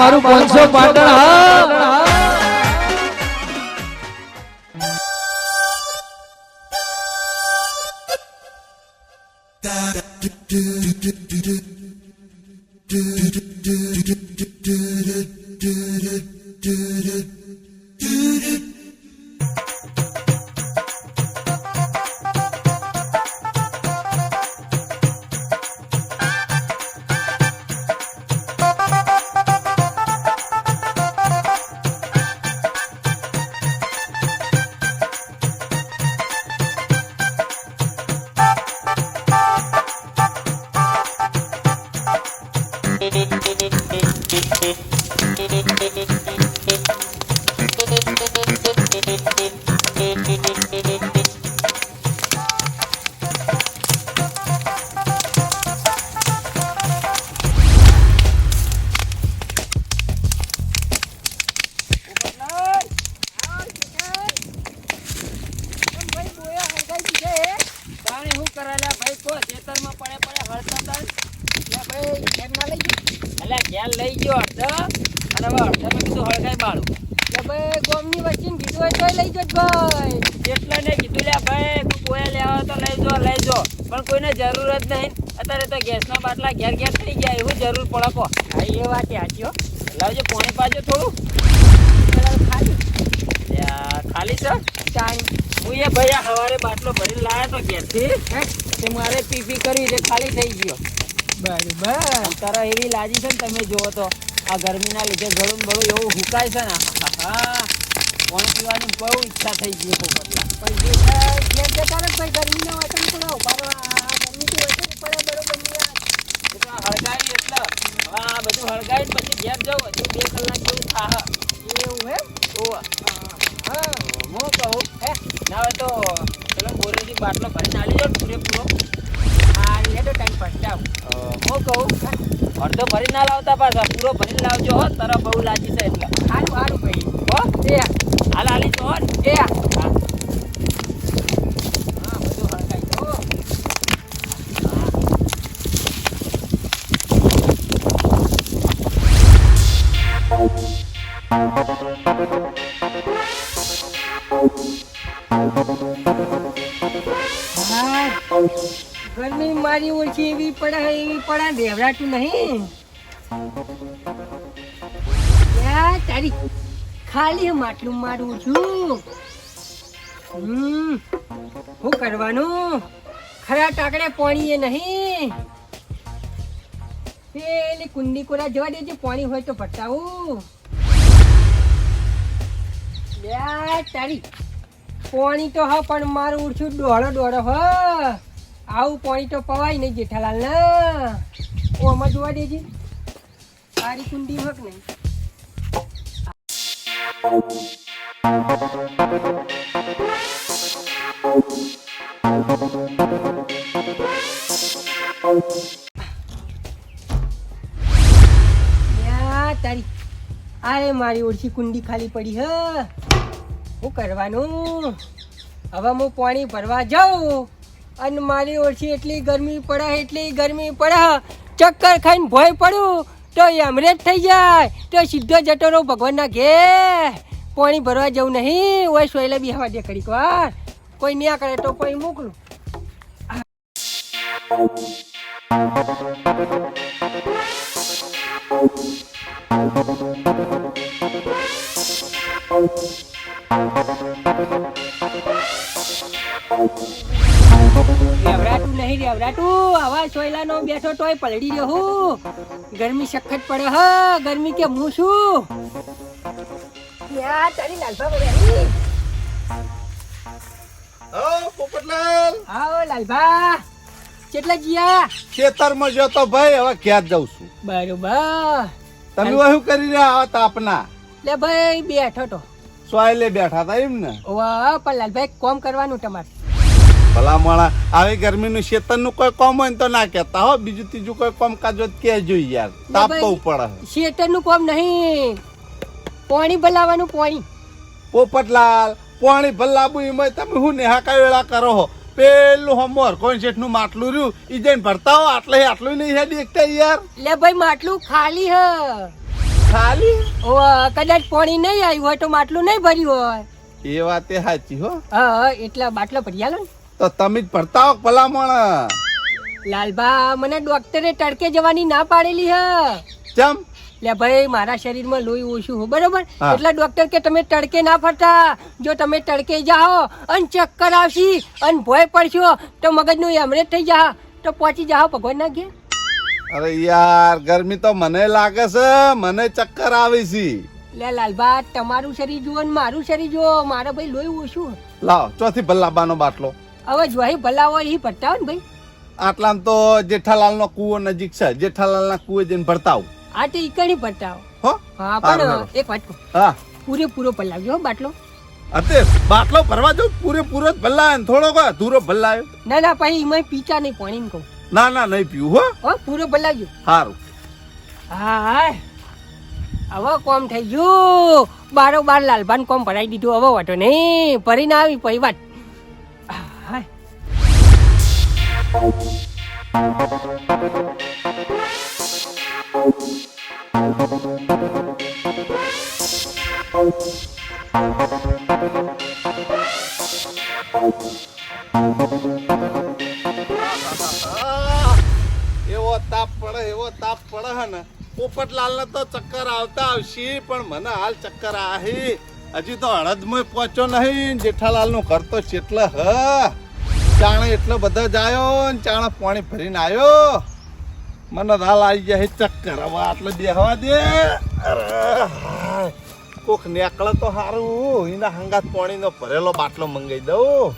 મારું પાંચસો પાટણ હા. તાણે પડે હા એ વાત સાચી લાવજો પાણી પાજો થોડું. ખાલી ખાલી છે? ચાણી હું એ ભાઈ સવારે બાટલો ભરી લાવ્યો તો ઘેરથી. તે મારે પી પી કરી એટલે ખાલી થઈ ગયો. બરાબર. તારા એવી લાજી છે ને તમે જુઓ તો આ ગરમીના લીધે ગળું બળું એવું હુકાય છે ને. હા. પાણી પીવાની બહુ ઈચ્છા થઈ ગઈ પોપટલા પણ જે છે રહે ગરમીના વાતન થોડા ઉપાડો આ હોય વચ્ચે પડે બરોબર નહીં આ. એ તો આ હળગાવી એટલે હવે આ બધું હળગાવીને પછી ઘેર જાઉં હજુ બે કલાક જેવું થાહ એવું હે ઓવા હા હું કહું હે ના હોય તો પેલો બોરેથી બાટલો ભરીને જાઓ ને પૂરેપૂરો હા લેડો ટાઈમ પર જાઓ હું કહું અડધો ભરી ના લાવતા પાછા, પૂરો ભરીને લાવજો હો તારા બહુ લાગી છે એટલે. ઓછી એવી પડા એવી પડા દેવડાતું નહીં તારી ખાલી માટલું મારું છું. હમ શું કરવાનું? ખરા ટાકડે પાણી એ નહીં. પેલી કુંડી કોરા જવા દેજે, પાણી હોય તો ભટાવું તારી પાણી તો હા, પણ મારું ઉડશું દોડો દોડો હ. આવું પાણી તો પવાય નહીં જેઠાલાલ ના. ઓ આમાં જોવા દેજે. તારી કુંડી હક નહીં તારી. આય, મારી ઓળખી કુંડી ખાલી પડી, હ. કરવાનું? હવે હું પાણી ભરવા જાઉં. અને મારી ઓળખી એટલી ગરમી પડે, એટલી ગરમી પડે. ચક્કર ખાઈને ભોય પડું. તો એમરેજ થઈ જાય. તો સીધો જતો રહું ભગવાનના ઘેર. પાણી ભરવા જવું નહીં. ઓય સોયલા બી હવા દે કરી વાર. કોઈ ન્યા કરે તો કોઈ મોકલું. રેવરાતું નહીં રેવરાતું આવા સોયલાનો બેઠો તોય પલડી રહ્યો હું. ગરમી સખત પડે હ. ગરમી કે હું છું? યા તારી લાલભા બોલ્યા હો પોપટલાલ. આવો લાલભા. કેટલા જીયા ખેતરમાં જતો ભાઈ હવે ક્યાં જ જાઉં છું. બરોબર. તમે શું કરી રહ્યા તાપના? લે ભાઈ બેઠો તો. સોયલે બેઠા હતા એમ ને વાહ પણ લાલભાઈ કોમ કરવાનું તમારે. ભલા મોણા આવી ગરમીનું શેતનનું કોઈ કોમ હોય તો ના કહેતા હો. બીજું ત્રીજું કોઈ કોમ કાજ કહેજો યાર. તાપ બહુ પડે. શેતનનું કોમ નહીં. પાણી ભલાવાનું પાણી. પોપટલાલ પાણી ભલાવું એમાં તમે શું નેહાકા વેળા કરો હો? પેલું હમોર કોઈ શેઠનું માટલું રહ્યું. ઈ જઈને ભરતા હો. આટલે આટલું નહીં હેડી એકતા યાર. લે ભાઈ માટલું ખાલી હ. ખાલી? ઓ કદાચ પાણી નહીં આવ્યું હોય તો માટલું નહીં ભર્યું હોય. એ વાતે સાચી હો. હા હા એટલા બાટલા ભરી આલો ને. તો તમે જ ભરતા હો ભલામણ? લાલબા મને ડોક્ટરે તડકે જવાની ના પાડેલી હ. ચમ? લે ભાઈ મારા શરીરમાં લોહી ઓછું હો બરોબર? એટલે ડોક્ટર કે તમે તડકે ના ફરતા. જો તમે તડકે જાઓ અન ચક્કર આવશી અન ભોય પડશો તો મગજનું એમરેજ થઈ જા. તો પહોંચી જાઓ ભગવાન ના ઘેર. અરે યાર ગરમી તો મને લાગે છે મને ચક્કર આવે છે. લે લાલબા તમારું શરીર જુઓ ને મારું શરીર જુઓ. મારા ભાઈ લોહી ઓછું લાવ ચોથી ભલ્લાબાનો બાટલો. હવે જોઈ ભલા હોય એ ભરતા ને ભાઈ? આટલામાં તો જેઠાલાલનો કુવો નજીક છે. જેઠાલાલના કુવે જઈને ભરતા આ તો ઈકણી ભરતા હો? હો હા પણ એક વાટકો હા. પૂરેપૂરો પલાવજો હો બાટલો. અતે બાટલો ભરવા જો પૂરેપૂરો જ ભલ્લાય ને થોડો કોઈ અધૂરો ભલ્લાયો ના ના ભાઈ એમાં પીચા નહીં પાણી કહું. ના ના નહીં પીવું હો. હો પૂરો ભલાવજો સારું હા હવે કોમ થઈ ગયું. બારો બાર લાલભાન કોમ ભરાઈ દીધું. હવે વાટો નહીં. ભરીને આવી પછી વાત. હાય. આહ! એવો તાપ પડે એવો તાપ પડે હે ને પોપટલાલ ને તો ચક્કર આવતા આવશે પણ મને હાલ ચક્કર આહી હજી તો હળદમાં પહોંચ્યો નહીં જેઠાલાલનું ઘર તો ચેટલે હ. ચાણે એટલો બધો જાયો ને ચાણે પાણી ભરીને આવ્યો મને રાલ આવી જાય ચક્કર. હવે આટલે બેહવા દે. કોક નેકળે તો સારું એના હંગાત પાણીનો ભરેલો બાટલો મંગાઈ દઉં.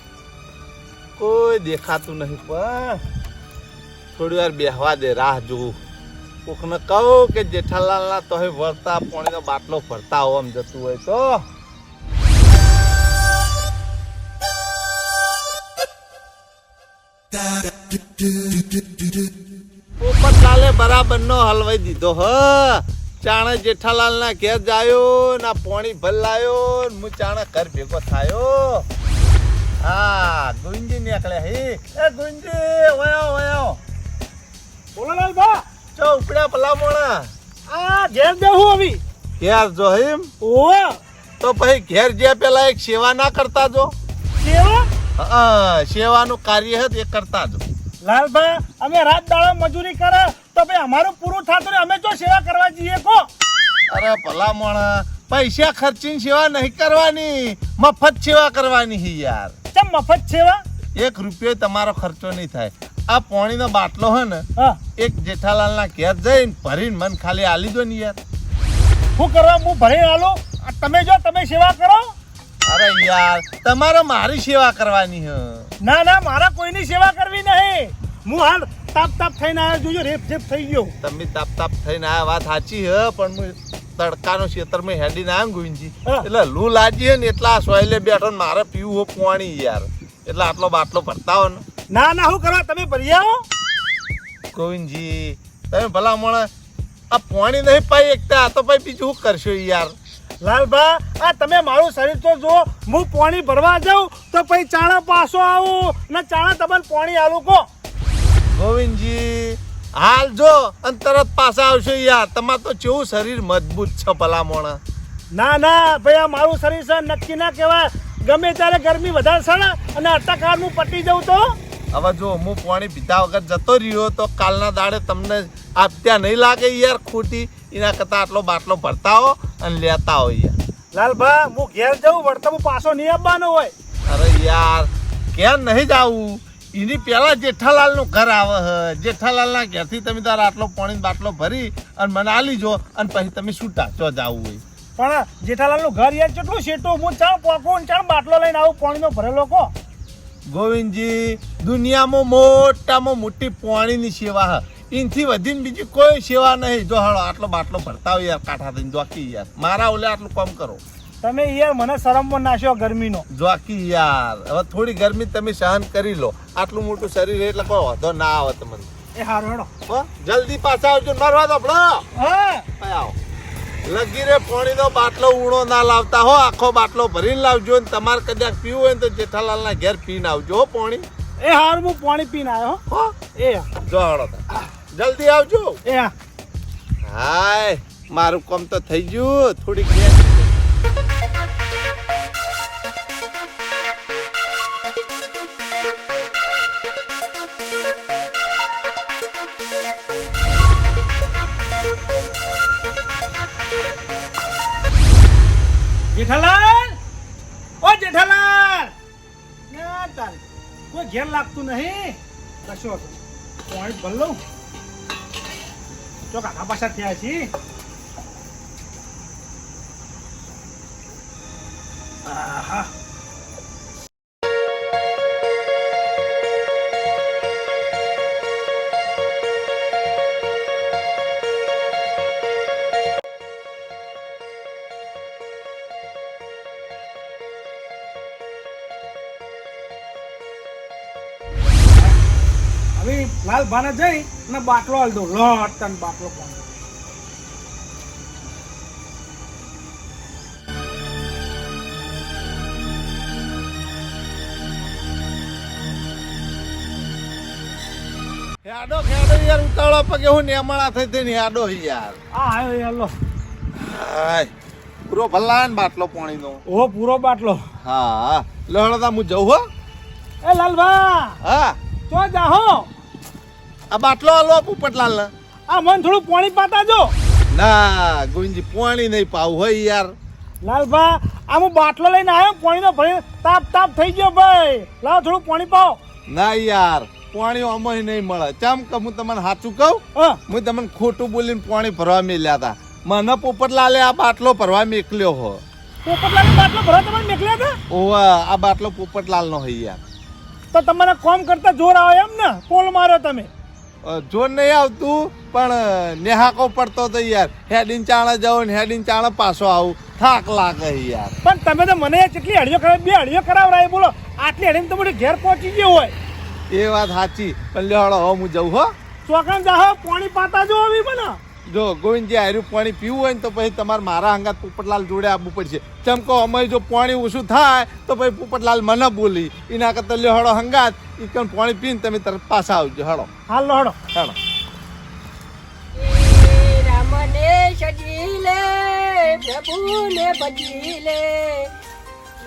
કોઈ દેખાતું નહીં પણ. થોડી વાર બેહવા દે, રાહ જોઉં કોકને કહું કે જેઠાલાલના તો વળતા પાણીનો બાટલો ભરતા હોમ જતું હોય તો. પોપટલાલે બરાબર નો હલવાઈ દીધો હ. ચાણે જેઠાલાલ ના ઘેર જાયો ના પાણી ભલાયો ને હું ચાણે ઘર ભેગો થાયો. હા ગુંજી નીકળે હે. એ ગુંજી વયો ઓયો બોલો લાલબા ચો ઉપડ્યા ભલા મોણા આ ઘેર દેવું આવી. ઘેર જો હિમ ઓ તો પછી ઘેર જે પેલા એક સેવા ના કરતા જો. સેવા? હા સેવાનું કાર્ય હે એ કરતા જો. લાલબા અમે રાત દાડા મજૂરી કરે તો ભાઈ અમારું પૂરું થતું ને અમે જો સેવા કરવા જઈએ કો. અરે ભલા મોણા પૈસા ખર્ચીને સેવા નહીં કરવાની. મફત સેવા કરવાની હી યાર. ચમ મફત સેવા? એક રૂપિયો તમારો ખર્ચો નહીં થાય. આ પાણીનો બાટલો હે ને હા. એક જેઠાલાલના ઘેર જઈને ભરીને મન ખાલી આલી દો ને યાર. શું કરવા હું ભરી આલો? આ તમે જો તમે સેવા કરો. અરે યાર તમારે મારી સેવા કરવાની હે. ના ના મારા કોઈની સેવા કરવી નહીં. હું હાલ તાપ તાપ થઈને આવ્યો જોજો રેપ જેપ થઈ ગયો. તમે તાપ તાપ થઈને આ વાત સાચી હે પણ હું તડકાનો ખેતરમાં મેં હેડી ના ગુંજી હા. એટલે લૂ લાજી હે ને એટલા સોયલે બેઠો ને મારે પીવું હો પાણી યાર. એટલે આટલો બાટલો ભરતા હો ને. ના ના શું કરવા તમે ભરી આવો ગોવિંદજી તમે ભલા મળે આ પાણી નહીં પાઈ એકતા આ તો ભાઈ બીજું શું કરશો યાર? લાલબા આ તમે મારું શરીર તો જો હું પાણી ભરવા જાઉં તો પછી ચાણા પાછો આવું. ને ચાણા તમને પાણી આલું કો ગોવિંદજી હાલ જો અને તરત પાછા આવશો યાર. તમાર તો કેવું શરીર મજબૂત છે ભલામણ. ના ના ભાઈ આ મારું શરીર છે નક્કી ના કહેવાય. ગમે ત્યારે ગરમી વધારે સડે અને અટકાર હું પટી જાઉં તો? હવે જો હું પાણી પીધા વગર જતો રહ્યો તો કાલના દાડે તમને આ ત્યાં નહીં લાગે યાર ખોટી. એના કરતાં આટલો બાટલો ભરતા હો અને લેતા હો યાર લાલભા હું ઘેર જવું વળતા હું પાછો નહીં આપવાનો હોય. અરે યાર ક્યાં નહીં જાવું એની પહેલા જેઠાલાલનું ઘર આવે હ. જેઠાલાલના ઘેરથી તમે તારા આટલો પાણી બાટલો ભરી અને મને આલી જો અને પછી તમે છૂટા ચો જાવું હોય. પણ જેઠાલાલનું ઘર યાર કેટલું શેટું હું ચાણ પોકું ચાણ બાટલો લઈને આવું પાણીનો ભરેલો કો. ગોવિંદજી દુનિયામાં મોટામાં મોટી પાણીની સેવા હ. એનથી વધીને બીજી કોઈ સેવા નહીં. જો હાલો આટલો બાટલો ભરતા હોય યાર કાંઠા થઈને જોકી યાર. મારા ઓલે આટલું કામ કરો. તમે યાર મને શરમમાં નાખ્યો ગરમીનો. જોકી યાર. હવે થોડી ગરમી તમે સહન કરી લો. આટલું મોટું શરીર એટલે કોઈ વાંધો ના આવે તમને. એ હારો હેડો. જલ્દી પાછા આવજો મારવા તો આપણો હા. આવો. લગીરે પાણીનો બાટલો ઉણો ના લાવતા. હો આખો બાટલો ભરીને લાવજો ને તમારે કદાચ પીવું હોય ને તો જેઠાલાલના ઘેર પીને આવજો હો પાણી. એ હાર હું પાણી પીને આવ્યો હો. એ. જો તો. જલ્દી આવજો. એ હાય મારું કામ તો થઈ ગયું. થોડીક જેઠાલાલ? ઓ જેઠાલાલ! ના તારે. કોઈ ઘેર લાગતું નહીં. કશો. હતો ભલ લઉં તો કાકા પાછા થયા છીએ. હવે લાલ ભાને જઈ ને બાટલો હાલ દો લોટ તને બાટલો પાણી. હેડો ખેડો યાર ઉતાવળો પગે. હું નેમળા થઈ થઈને હેડો યાર. આ આવ્યો યાલો હાય. પૂરો ભલાન બાટલો પાણીનો ઓ પૂરો બાટલો. હા લહણતા હું જઉં હો. એ લાલભા હા. ચો જાહો? આ બાટલો આલો પોપટલાલ ને આ મન થોડું પાણી પાતા જો. ના ગોવિંદજી પાણી નહીં પાવું હોય યાર. લાલભા આ હું બાટલો લઈને આવ્યો પાણીનો ભરી તાપ તાપ થઈ ગયો ભાઈ. લાવ થોડું પાણી પાવ ના યાર પાણી અમય નહીં મળે. ચમ કે હું તમને સાચું કહું? હા. તમને ખોટું બોલીને પાણી ભરવા મેલ્યા હતા. મને પોપટલાલે આ બાટલો ભરવા મેકલ્યો હો. પોપટલાલ બાટલો ભરવા તમને નીકળ્યા હતા? ઓવા આ બાટલો પોપટલાલનો હોય યાર. તો તમારે કોમ કરતા જોર આવે એમ ને? પોલ માર્યો તમે. જોર નહીં આવતું પણ નેહાકો પડતો તો યાર. હેડિન ચાણે જાઉં ને હેડીન ચાણે પાછો આવું. થાક લાગે યાર. પણ તમે તો મને કેટલી હળીઓ કરાવ? બે હળીઓ કરાવરાય બોલો. આટલી હળીને તો મને ઘેર પહોંચી ગયો હોય. એ વાત સાચી. પણ લેવાડો હવે હું જઉં હો. ચોકન જાહો પાણી પાતા જો આવી મને. જો ગોવિંદજી આર્યું પાણી પીવું હોય ને તો પછી તમારે મારા હંગાત પોપટલાલ જોડે આવવું પડશે. ચમકો અમે જો પાણી ઓછું થાય તો પછી પોપટલાલ મને બોલી. એના કરતા લ્યો હળો હંગાત એ કણ પાણી પીને તમે તરત પાછા આવજો. હળો. હાલ લો હળો. હળો. રામને સજી લે પ્રભુને ભજી લે.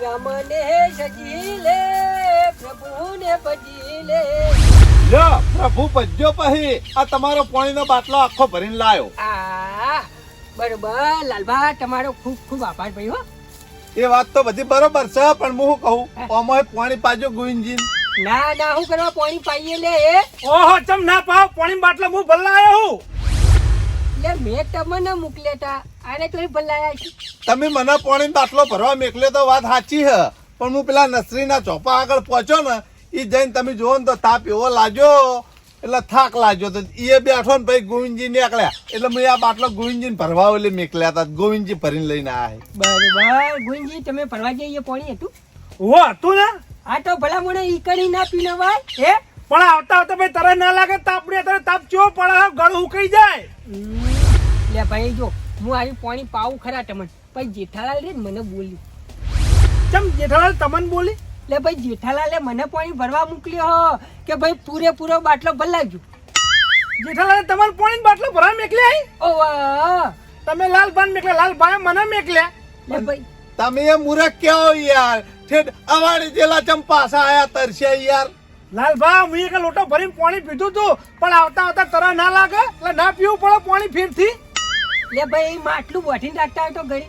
રામને સજી લે પ્રભુને ભજી લે. લ્યો પ્રભુ પજ્જો પછી આ તમારો પાણીનો બાટલો આખો ભરીને લાયો. આ બરોબર લાલભા તમારો ખૂબ ખૂબ આભાર ભાઈ હો. એ વાત તો બધી બરોબર છે પણ હું શું કહું? ઓમોય પાણી પાજો ગુંજી ના ના હું કરવા પાણી પાઈએ લે એ. ઓહો ચમ ના પાવ પાણી બાટલો હું ભરલા આવ્યો હું. લે મે તમને મોકલ્યા તા આને તો ભલાયા છે. તમે મને પાણી બાટલો ભરવા મેકલ્યો તો વાત સાચી હ. પણ હું પેલા નસરીના ચોપા આગળ પહોંચ્યો ને એ જઈને તમે જોવો ને તો તાપ એવો લાગ્યો એટલે થાક લાગ્યો તો. એ બેઠો ને પછી ગોવિંદજી નીકળ્યા. એટલે મેં આ બાટલો ગોવિંદજીને ભરવા એટલે મેકલ્યા હતા. ગોવિંદજી ભરીને લઈને આવ્યા બરોબર. ગોવિંદજી તમે ભરવા જઈએ પાણી હતું હો હતું ને. આ તો ભલા મને ઈકડી ના પીને ભાઈ હે? પણ આવતા આવતા ભાઈ તરત ના લાગે તાપડી અત્યારે તાપ ચો પડે ગળ ઉકળી જાય. લે ભાઈ જો હું આવી પાણી પાવું ખરા તમને. પછી જેઠાલાલ રે મને બોલ્યું. ચમ જેઠાલાલ તમને બોલી? લે ભાઈ જેઠાલાલે મને પાણી ભરવા મોકલ્યો હો કે ભાઈ પૂરેપૂરો બાટલો ભલાવજો. જેઠાલાલે તમારે પાણી બાટલો ભરવા મેકલ્યા હી? ઓ તમે લાલ ભાન મેકલ્યા લાલ ભાઈ મને મેકલ્યા. લે ભાઈ. તમે એ મૂરખ કેવો યાર. ઠેઠ અવાડી જેલા ચમ પાછા આયા તરસ્યા યાર. લાલભા હું એક લોટો ભરીને પાણી પીધું તું પણ આવતા આવતા તરા ના લાગે એટલે ના પીવું પડે પાણી ફેરથી. લે ભાઈ માટલું બોઠીને રાખતા હોય તો ઘડી.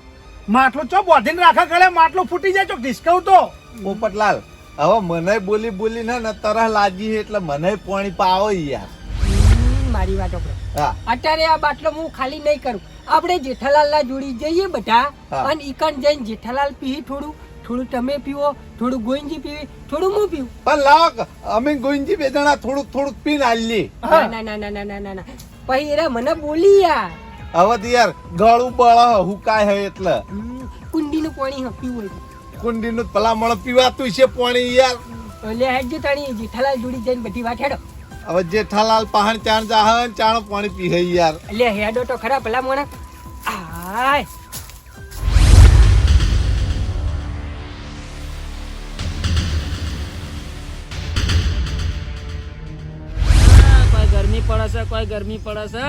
માટલું ચો બોધીને રાખે ગળે માટલું ફૂટી જાય ચોક ડિસ્કાઉન્ટ તો. પોપટલાલ હવે મને બોલી બોલી ને તરહ લાગી એટલે મને પાણી પાવો યાર. મારી વાત હા. અત્યારે આ બાટલો હું ખાલી નહીં કરું. આપણે જેઠાલાલ ના જોડી જઈએ બધા અને ઈકણ જઈને જેઠાલાલ પી થોડું. થોડું તમે પીવો થોડું ગોવિંદજી પીવી થોડું હું પીવું. પણ લાવ અમે ગોઈંજી બે જણા થોડુંક થોડુંક પીને આલી ના ના ના ના ના ના ના. પછી એરા મને બોલી યાર. હવે તો યાર ગળું બળ હુકાય હે એટલે. કુંડીનું પાણી હા પીવું હોય કુંડીનું ભલામણ પીવાતું છે પાણી યાર. લે હેડજો તાણી જેઠાલાલ જોડી જઈને બધી વાત હેડો. હવે જેઠાલાલ પહાણ ચાણ જાહન ચાણ પાણી પીહે યાર. લે હેડો તો ખરા પેલા મોણા આય કોઈ ગરમી પડે છે કોઈ ગરમી પડે છે.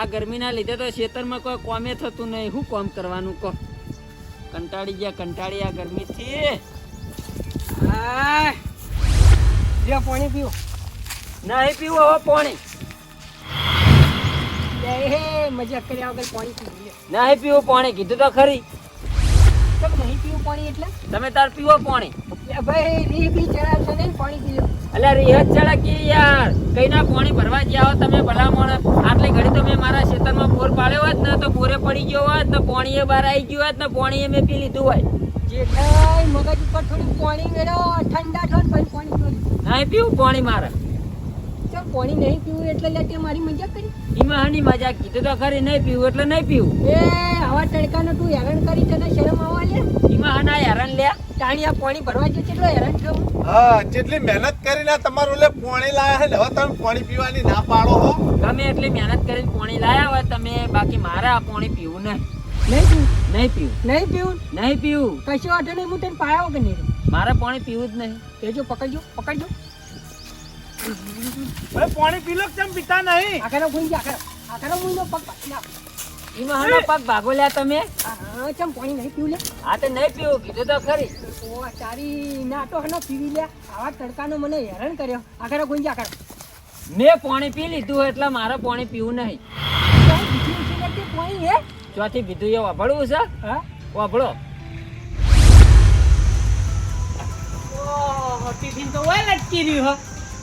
આ ગરમીના લીધે તો ખેતરમાં કોઈ કોમે થતું નહીં. શું કોમ કરવાનું કહો? કંટાળી ગયા કંટાળી આ ગરમીથી. પાણી પીવો નહીં પીવું હવે પાણી. એ મજાક કર્યા વગર પાણી પીવું નહીં પીવું પાણી. કીધું તો ખરી. તમે નહીં પીવું પાણી એટલે? તમે તાર પીવો પાણી. ભાઈ રીહ બી છે નહીં પાણી પી લો રિહત રિહત કે યાર? કઈ ના પાણી ભરવા ગયા હો તમે ભલામણ? આટલી ઘડી તો મેં મારા ખેતરમાં બોર પાડ્યો હોત ને તો બોરે પડી ગયો હોત ને પાણીએ બહાર આવી ગયું હોત ને પાણીએ મેં પી લીધું હોય. જેઠાઈ મગજ ઉપર થોડું પાણી મેળો ઠંડા ઠોર પછી પાણી પીવું નહીં પીવું પાણી મારે. ચમ પાણી નહીં પીવું એટલે લે તે મારી મજાક કરી? એમાં હની મજા કીધું તો ખરી નહીં પીવું એટલે નહીં પીવું. એ આવા તડકાનો તું હેરાન કરી તને શરમ આવવા લે? એમાં હના હેરાન લે ટાણિયા પાણી ભરવા જો કેટલો હેરાન થયો હું. હા જેટલી મહેનત કરીને તમારું લે પોણી લાયા છે ને હવે તમે પાણી પીવાની ના પાડો હો. ગમે એટલી મહેનત કરીને પાણી લાયા હોય તમે બાકી મારે આ પાણી પીવું નહીં. નહીં પીવું? નહીં પીવું. નહીં પીવું? નહીં પીવું. કશો વાંધો નહીં હું તને પાયો કે નહીં મારે પાણી પીવું જ નહીં. એ જો પકડજો. પકડજો પાણી પી લો કેમ પીતા નહીં? આખરો ગુંજ આખરે આખરો ગુંજ પગ પાછી નાખ. એમાં હનો પગ ભાગો લ્યા તમે? હા ચમ પાણી નહીં પીવું લે? આ તો નહીં પીવું કીધું તો ખરી. ઓ તારી ના તો હનો પીવી લે. આવા તડકાનો મને હેરાન કર્યો. આગળ ગુંજ આખરો મેં પાણી પી લીધું એટલે મારે પાણી પીવું નહીં. બીજી પાણી હે? ચોથી પીધું એ વાપરવું છે? હા? વાપરો ઓહો ટિફિન તો ઓય લટકી રહ્યું હો.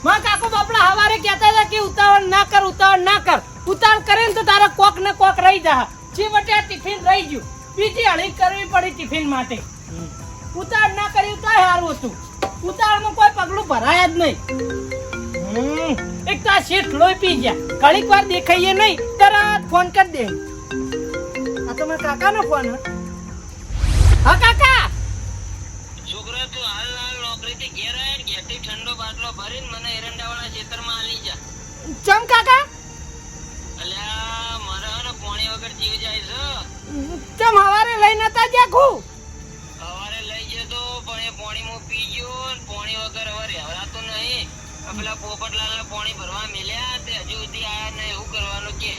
માં કાકો બાપડા હવારે કહેતા હતા કે ઉતાવળ ના કર, ઉતાવળ ના કર. ઉતાવળ કરે ને તો તારા કોક ને કોક રહી જા. જે વટે ટિફિન રહી ગયું. બીજી હળી કરવી પડી ટિફિન માટે. ઉતાવળ ના કર્યું તો સારું હતું. ઉતાવળમાં કોઈ પગલું ભરાયા જ નહીં. એક તો આ શેઠ લોહી પી ગયા. ઘણીક વાર દેખાઈએ નહીં, તરત ફોન કરી દે. આ તો મારા કાકાનો ફોન હા, કાકા છોકરા તું હાલ હાલ નોકરી થી ઘેર આય ને ઘેરથી ઠંડો બાટલો ભરીને મને એરંડાવાળા ખેતરમાં આલી જા. ચમ કાકા? અલ્યા મારે ને પાણી વગર જીવ જાય છે. ચમ હવારે લઈ નતા જ્યાં ખુ હવારે લઈ જતો પણ એ પોણી મો પી ગયો ને પાણી વગર હવારે રહેવાતું નહીં. આ પેલા પોપટલાલ પાણી ભરવા મેલ્યા તે હજુ સુધી આયા ને એવું કરવાનું કે.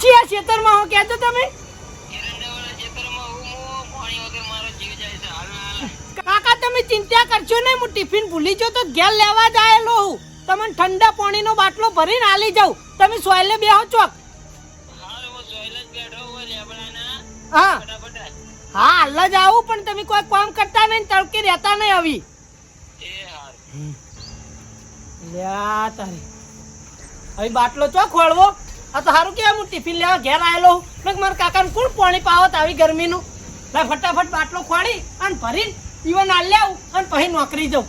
ચિયા ખેતરમાં હું કહેતો તમે? તમે ચિંતા કરશો નહીં, હું ટિફિન ભૂલી જો તો ઘેર લેવા જ આવેલો હું. તમને ઠંડા પાણીનો બાટલો ભરીને આલી જાઉં. તમે સોયલે બેહો ચોક. હું. હા, હાલ જ આવું, પણ તમે કોઈ કામ કરતા નહીં, તડકે રહેતા નહીં આવી. હવે બાટલો ચો ખોળવો. આ તો સારું કેવાય હું ટિફિન લેવા ઘેર આવેલો ને મારા કાકાને કોણ પાણી પાવત આવી ગરમીનું? ફટાફટ બાટલો ખોળી અને ભરીને પીવા ના લેવું અને પછી નોકરી જાઉં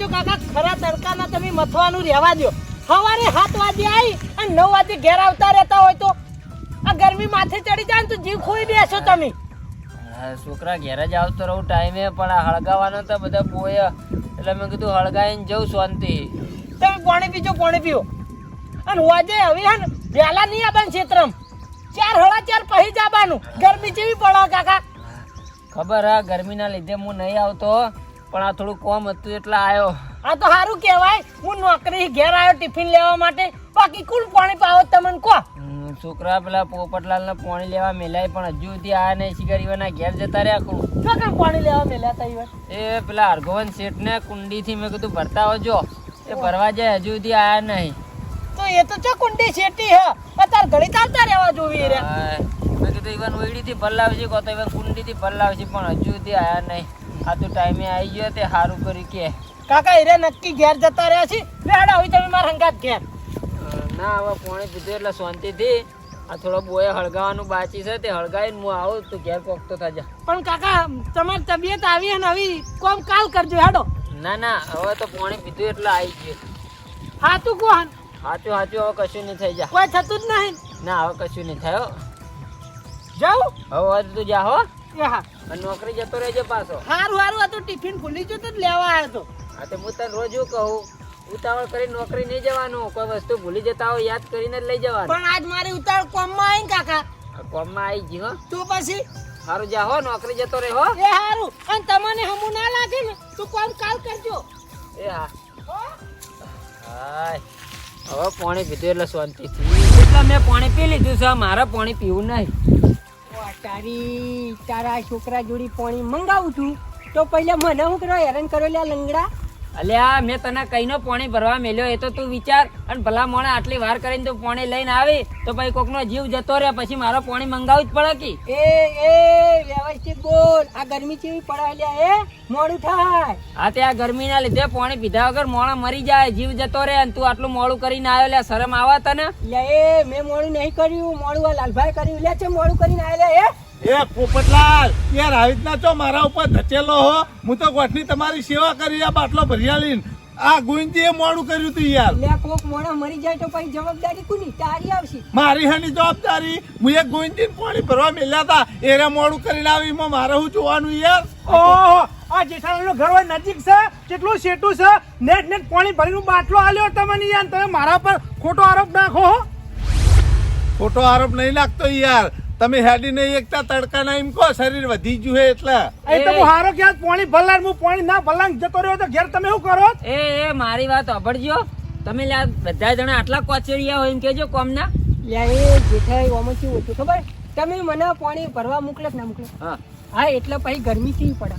કઈ કાકા ખરા તડકાના તમે મથવાનું રહેવા દો સવારે સાત વાગે આવી અને નવ વાગે ઘેર આવતા રહેતા હોય તો? આ ગરમી માથે ચડી જાય ને તો જીવ ખોઈ બેસો તમે. છોકરા ઘેર જ આવતો રહું ટાઈમે પણ આ હળગાવાનો તો બધા બોય એટલે મેં કીધું હળગાવીને જઉં શાંતિ. તમે પાણી પીજો પાણી પીઓ. અને વાજે હવે હે ને વહેલા નહીં આવવાનું ક્ષેત્રમ. ચાર હળા ચાર પછી જવાનું. ગરમી જેવી પડો કાકા. ખબર હા ગરમીના લીધે હું નહીં આવતો. પણ આ થોડું કોમ હતું એટલે આવ્યો આ તો સારું કહેવાય. હું નોકરી ઘેર આવ્યો ટિફિન લેવા માટે. બાકી કુલ પાણી પાવો તમને કહો. છોકરા પેલા પોપટલાલને પાણી લેવા મેલાય પણ હજુ સુધી આ નહીં શિકારીઓના ઘેર જતા રહ્યા કું તો પાણી લેવા મેલ્યા? એ પેલા હરગોવન શેઠને કુંડીથી મેં કીધું ભરતા આવજો. એ ભરવા જાય હજુ સુધી આયા નહીં. તો એ તો ચો કુંડી શેઠી હે? અત્યારે ઘડી ચાલતા રહેવા જોવી રે. મેં કીધું ઈવન ઓયડીથી ભરલાવશે કહો તો ઈવન કુંડીથી ભરલાવશે પણ હજુ સુધી આયા નહીં. આ તો ટાઈમે આવી ગયો તે સારું કર્યું કે. કાકા હીરે નક્કી ઘેર જતા રહ્યા છે? બેડા હોય તમે મારા હંગાત ઘેર. ના હવે પોણે પીધું એટલે શાંતિથી આ થોડો બોય હળગાવાનું બાકી છે તે હળગાવીને હું આવું તો ઘેર પોકતો થાજા. પણ કાકા તમારી તબિયત આવી ને આવી કોમ કાલ કરજો હેડો ના ના હવે તો પોણે પીધું એટલે આવી ગયું. હા તું કોણ? સાચું સાચું હવે કશું નહીં થઈ જાય કોઈ થતું જ નહીં. ના હવે કશું નહીં થયો જાઉં? હવે તું જા હો. અને નોકરી જતો રહેજો પાછો. હારું હારું આ તો ટિફિન ભૂલી ગયો તો લેવા આવ્યો તો. હા તો હું તને રોજ એવું કહું? ઉતાવળ કરી નોકરી નહીં જવાનું. કોઈ વસ્તુ ભૂલી જતા હોય યાદ કરીને જ લઈ જવાનું. પણ આજ મારી ઉતાવળ કોમમાં આવી કાકા? કોમમાં આવી ગયો તું પછી? સારું જા હો નોકરી જતો રહે હો. એ હારું અને તમને હમુ ના લાગે ને તું કોમ કાલ કરજો. એ હા? હાય. હવે પાણી પીધું એટલે શાંતિથી. એટલે મેં પાણી પી લીધું છે મારે પાણી પીવું નહીં. તારી તારા છોકરા જોડી પાણી મંગાવું છું, તો પહેલા મને હું કરો, હેરાન કરો લ્યા લંગડા? અલ્યા મેં તને કઈનો પોણી ભરવા મેલ્યો એ તો તું વિચાર. અને ભલા મોણે આટલી વાર કરીને તું પોણી લઈને આવી તો પછી કોકનો જીવ જતો રહે પછી મારો પોણી મંગાવવું જ પડે કે? એ એ વ્યવસ્થિત બોલ. આ ગરમી કેવી પડે એ? મોડું થાય. આ તે આ ગરમીના લીધે પોણી પીધા વગર મોણા મરી જાય જીવ જતો રહે અને તું આટલું મોડું કરીને આવ્યો લે શરમ આવા તને? લે એ મેં મોડું નહીં કર્યું મોડું આ લાલભાઈ કર્યું. લે છે મોડું કરીને આવ્યા એ? એ પોપટલાલ યાર આવી રીતના ચો મારા ઉપર ધચેલો હો. હું તો ગોઠની તમારી સેવા કરી આ બાટલો ભરી લઈને આ એ મોડું કર્યું તું યાર. લે કોક મોડા મરી જાય તો પછી જવાબદારી કોની? તારી આવશે. મારી હાની જવાબદારી. હું એક ગુંજી પાણી ભરવા મેલ્યા હતા એરે મોડું કરીને આવી માં મારે શું જોવાનું યાર? ઓહો આ જેઠાલાલનું ઘર હોય નજીક છે? કેટલું શેટું છે? નેટ નેટ પાણી ભરીનું બાટલો આલ્યો તમને યાર. તમે મારા પર ખોટો આરોપ નાખો હો. ખોટો આરોપ નહીં લાગતો યાર. તમે હેડી નહીં એકતા તડકાના એમ કહો શરીર વધી ગયું હે એટલે. એ તો હું હારો કે પાણી ભરલાર હું પાણી ના ભલાંગ જતો રહ્યો તો ઘેર તમે શું કરો? એ એ મારી વાત સાંભળજો. તમે લ્યા બધા જણા આટલા કોચેરિયા હોય એમ કેજો કોમના. લ્યા એ જેઠાઈ ઓમાં શું હતું ખબર? તમે મને પાણી ભરવા મોકલે કે ના મોકલે? હા. હા એટલે પછી ગરમી કેવી પડે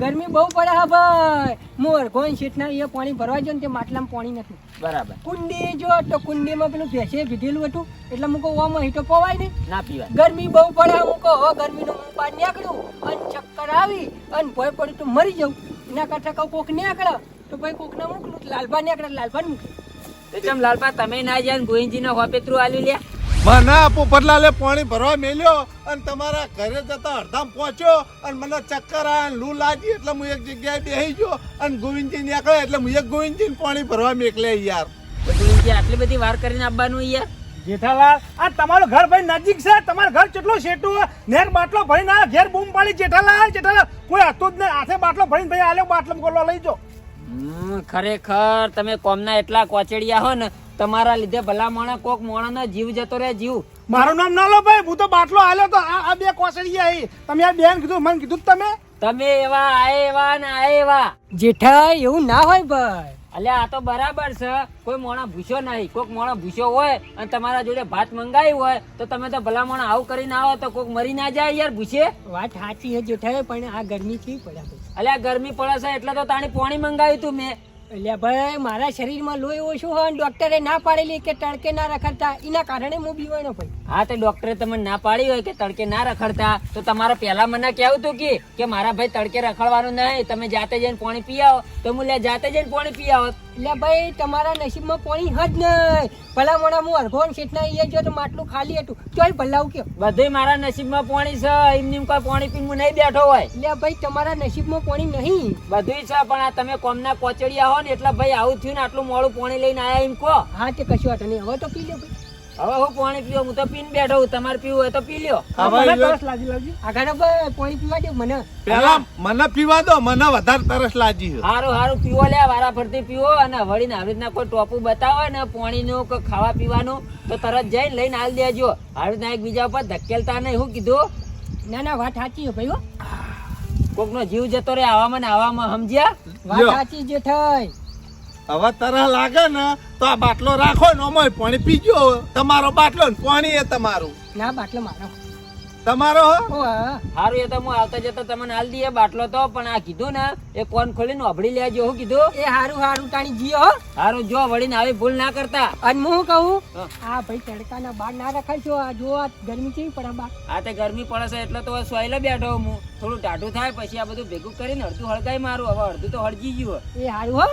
ગરમી બહુ પડે હા ભાઈ. મોર ગોન શેઠના એ પાણી ભરવા જો ને તે માટલામાં પાણી નથી. બરાબર. કુંડી જો તો કુંડીમાં પેલું ભેંસે પીધેલું હતું. એટલે મૂકો ઓમાં હીટો પવાય નહીં. ના પીવાય. ગરમી બહુ પડે મૂકો હો ગરમીનું હું બહાર નીકળ્યું અને ચક્કર આવી અને ભય પડ્યું તો મરી જાઉં. એના કરતા કહું કોક નીકળે. તો ભાઈ કોકને મોકલું લાલભા નીકળે લાલભા મૂકે તો ચમ લાલબા તમે ના જાય ને હોપેતરું હોપેત્રું આલી લ્યા. મને પોપટલાલે પાણી ભરવા મેલ્યો અને તમારા ઘરે જતા અડધામ પહોંચ્યો અને મને ચક્કર આવ્યા લૂ લાગી એટલે હું એક જગ્યાએ બેસી ગયો અને ગોવિંદજી નીકળે એટલે હું એક ગોવિંદજી પાણી ભરવા મેકલે યાર. ગોવિંદજી આટલી બધી વાર કરીને આવવાનું યાર? જેઠાલાલ આ તમારું ઘર ભાઈ નજીક છે? તમારું ઘર કેટલું શેટું છે? નેર બાટલો ભરીને આ ઘેર બૂમ પાડી. જેઠાલાલ જેઠાલાલ કોઈ હતું જ નહીં. હાથે બાટલો ભરીને ભાઈ આલ્યો બાટલો ગોળવા લઈ જો હમ, ખરેખર તમે કોમના એટલા કોચડિયા હો ને તમારા લીધે ભલા મોણા કોક મોણાનો જીવ જતો રહે જીવ. મારું નામ ના લો ભાઈ હું તો બાટલો આલ્યો તો આ આ બે કોચડિયા આવી તમે આ બેન કીધું મને કીધું તમે. તમે એવા આ એવા ને આ એવા જેઠાઈ એવું ના હોય ભાઈ. અલ્યા આ તો બરાબર છે. કોઈ મોણા ભૂસ્યો નહીં. કોઈક મોણા ભૂસ્યો હોય અને તમારા જોડે ભાત મંગાવી હોય તો તમે તો ભલા મોણા આવું કરીને આવો તો કોઈક મરી ના જાય યાર ભૂસે. વાત સાચી છે જેઠાઈ પણ આ ગરમી કેવી પડે અલ્યા ગરમી પડે છે એટલે તો તાણી પાણી મંગાવ્યું તું મેં. એટલે ભાઈ મારા શરીરમાં લોહી ઓછું હોય અને ડોક્ટરે ના પાડેલી કે તડકે ના રખડતા એના કારણે હું બીવાનો ભાઈ. હા તો ડોક્ટરે તમને ના પાડી હોય કે તડકે ના રખડતા તો તમારે પહેલા મને કહેવું હતું કે કે મારા ભાઈ તડકે રખડવાનું નહીં તમે જાતે જઈને પાણી પી આવો તો હું લે જાતે જઈને પાણી પી આવો એટલે ભાઈ તમારા નસીબમાં પાણી હજ નહીં. ભલા મોડા હું અરઘોન શેઠના અહીંયા ગયો તો માટલું ખાલી હતું. ચોલ ભલાવું કયો? બધુંય મારા નસીબમાં પાણી છે એમની એમ કોઈ પાણી પીને હું નહીં બેઠો હોય. એટલે ભાઈ તમારા નસીબમાં પાણી નહીં. બધુંય છે પણ આ તમે કોમના કોચડિયા હો ને એટલે ભાઈ આવું થયું ને આટલું મોડું પાણી લઈને આયા એમ કહો. હા તે કશું વાત નહીં. હવે તો પી લે હવે હું પાણી પીવો હું તો પીને બેઠો હું તમારે પીવું હોય તો પી લ્યો. મને તરસ લાગી લાગી. આગળ પાણી પીવા દે મને. પેલા મને પીવા દો મને વધારે તરસ લાગી હારું હારું પીવો લે વારા ફરતી પીવો અને વળીને આવી રીતના કોઈ ટોપું બતાવે ને પાણીનું કે ખાવા પીવાનું તો તરત જઈને લઈને હાલ દેજો. આવી રીતના એકબીજા ઉપર ધકેલતા નહીં હું કીધું. ના ના વાત સાચી ભાઈ હો. કોકનો જીવ જતો રે આવામાં ને આવામાં સમજ્યા? વાત સાચી જે થઈ. હવે તરસ લાગે ને તો આ બાટલો રાખો ને ઓમય પાણી પીજો તમારો બાટલો ને પાણી એ તમારું. ના બાટલો મારો. તમારો હો? હારું એ તો હું આવતા જતા તમને હાલ દઈએ બાટલો તો પણ આ કીધું ને એ કોણ ખોલીને અભડી લેજો હું કીધું. એ હારું હારું ટાણી જીઓ હો. હારું જો વળીને આવી ભૂલ ના કરતા. અને હું કહું હા. આ ભાઈ તડકાના બાર ના રખાય છો આ જો આ ગરમી કેવી પડે બા આ તે ગરમી પડે છે એટલે તો સોયલે બેઠો હું. થોડું ટાઢું થાય પછી આ બધું ભેગું કરીને અડધું હળગાઈ મારું. હવે અડધું તો હળગી ગયું એ હારું હો.